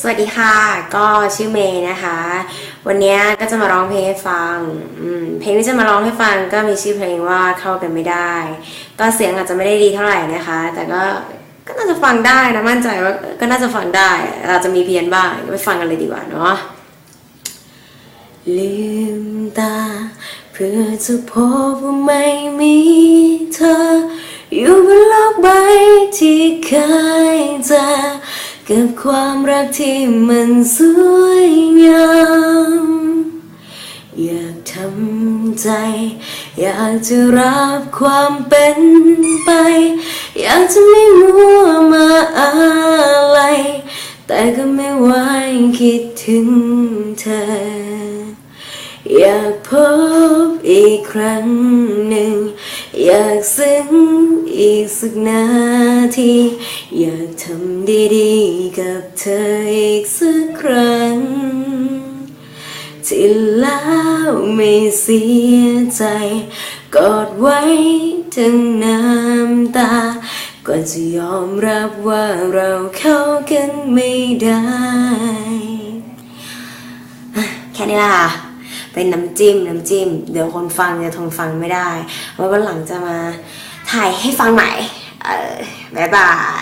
สวัสดีค่ะ ก็ชื่อเมย์นะคะ วันนี้ก็จะมาร้องเพลงให้ฟัง เพลงที่จะมาร้องให้ฟังก็มีชื่อเพลงว่าเข้ากันไม่ได้ ก็เสียงอาจจะไม่ได้ดีเท่าไหร่นะคะ แต่ก็ก็น่าจะฟังได้นะมั่นใจว่าก็น่าจะฟังได้อาจะมีเพี้ยนบ้างไปฟังกันเลยดีกว่าเนาะลืมตา เพื่อจะพบว่าไม่มีเธอ อยู่บนโลกใบที่เคยเจอ กับความรักที่มันสวยงามอยากทำใจ อยากจะรับความเป็นไป อยากจะไม่มัวมาอะไร แต่ก็ไม่ไหวคิดถึงเธอ อยากพบอีกครั้งหนึ่ง อยากซึ้งอีกสักนาที อยากทำดีๆกับเธออีกสักครั้ง ที่แล้วไม่เสียใจ กอดไว้ทั้งน้ำตา ก่อนจะยอมรับว่าเราเข้ากันไม่ได้ แค่นี้ล่ะ เป็นน้ำจิ้มน้ำจิ้ม เดี๋ยวคนฟังจะทนฟังไม่ได้ไว้วันหลังจะมาถ่ายให้ฟังใหม่เออบ๊ายบาย